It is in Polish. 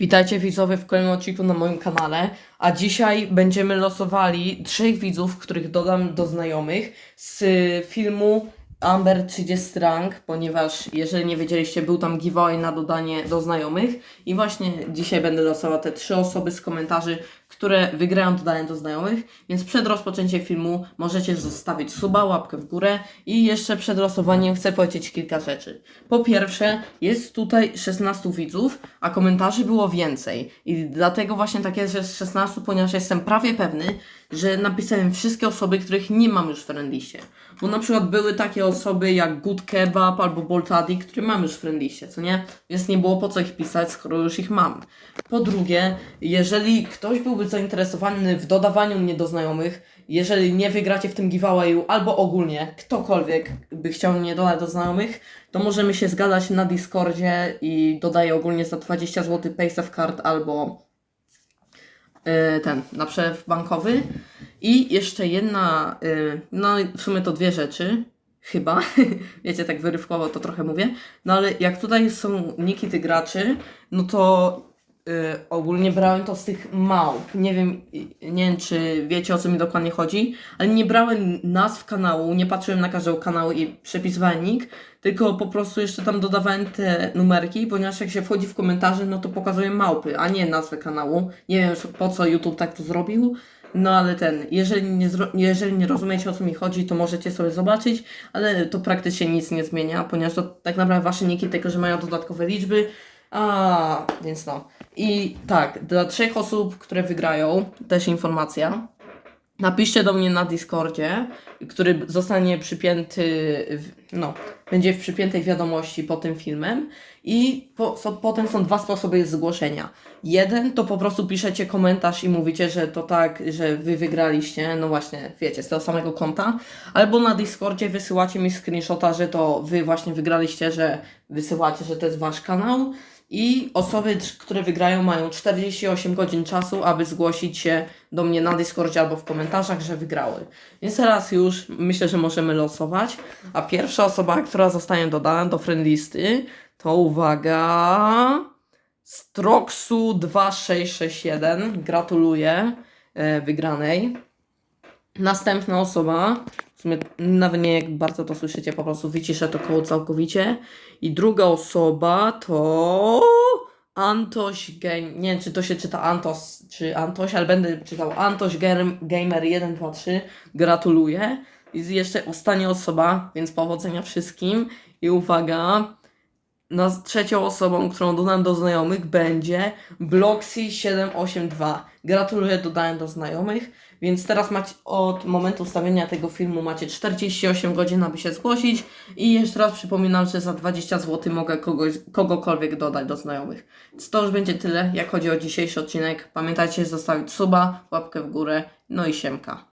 Witajcie widzowie w kolejnym odcinku na moim kanale, a dzisiaj będziemy losowali trzech widzów, których dodam do znajomych z filmu Amber 30 Rank, ponieważ jeżeli nie wiedzieliście, był tam giveaway na dodanie do znajomych i właśnie dzisiaj będę losował te trzy osoby z komentarzy, które wygrają dodanie do znajomych, więc przed rozpoczęciem filmu możecie zostawić suba, łapkę w górę i jeszcze przed losowaniem chcę powiedzieć kilka rzeczy. Po pierwsze, jest tutaj 16 widzów, a komentarzy było więcej i dlatego właśnie tak jest, że jest 16, ponieważ jestem prawie pewny, że napisałem wszystkie osoby, których nie mam już w friendliście. Bo na przykład były takie osoby jak Good Kebab albo Boltadi, które mam już w friendliście, co nie? Więc nie było po co ich pisać, skoro już ich mam. Po drugie, jeżeli ktoś byłby zainteresowany w dodawaniu mnie do znajomych, jeżeli nie wygracie w tym giveawayu, albo ogólnie ktokolwiek by chciał mnie dodać do znajomych, to możemy się zgadać na Discordzie i dodaję ogólnie za 20 zł Paysafe Card albo y, ten, na przelew bankowy. I jeszcze jedna, y, no w sumie to dwie rzeczy, chyba, wiecie, tak wyrywkowo to trochę mówię, no ale jak tutaj są niki tych graczy, no to y, ogólnie brałem to z tych małp, nie wiem, y, nie wiem czy wiecie o co mi dokładnie chodzi, ale nie brałem nazw kanału, nie patrzyłem na każdego kanału i przepisywałem nick, tylko po prostu jeszcze tam dodawałem te numerki, ponieważ jak się wchodzi w komentarze, no to pokazuje małpy, a nie nazwę kanału. Nie wiem po co YouTube tak to zrobił, no ale ten, jeżeli nie, jeżeli nie rozumiecie o co mi chodzi, to możecie sobie zobaczyć, ale to praktycznie nic nie zmienia, ponieważ to tak naprawdę wasze niki tylko, że mają dodatkowe liczby, a więc no. I tak, dla trzech osób, które wygrają, też informacja. Napiszcie do mnie na Discordzie, który zostanie przypięty, w, no, będzie w przypiętej wiadomości pod tym filmem. I po, so, potem są dwa sposoby zgłoszenia. Jeden to po prostu piszecie komentarz i mówicie, że to tak, że wy wygraliście, no właśnie, wiecie, z tego samego konta. Albo na Discordzie wysyłacie mi screenshota, że to wy właśnie wygraliście, że wysyłacie, że to jest wasz kanał. I osoby, które wygrają, mają 48 godzin czasu, aby zgłosić się do mnie na Discordzie albo w komentarzach, że wygrały. Więc teraz już myślę, że możemy losować. A pierwsza osoba, która zostanie dodana do friendlisty, to uwaga. Stroxu2661. Gratuluję e, wygranej. Następna osoba, w sumie nawet nie jak bardzo to słyszycie, po prostu wyciszę to koło całkowicie. I druga osoba to Antoś Game. Nie wiem, czy to się czyta Antos czy Antoś, ale będę czytał Antoś Gem- Gamer 123. Gratuluję. I jeszcze ostatnia osoba, więc powodzenia wszystkim. I uwaga, na trzecią osobą, którą dodam do znajomych będzie Bloxy782. Gratuluję, dodałem do znajomych. Więc teraz macie od momentu ustawienia tego filmu macie 48 godzin, aby się zgłosić. I jeszcze raz przypominam, że za 20 zł mogę kogoś, kogokolwiek dodać do znajomych. Więc to już będzie tyle, jak chodzi o dzisiejszy odcinek. Pamiętajcie zostawić suba, łapkę w górę, no i siemka.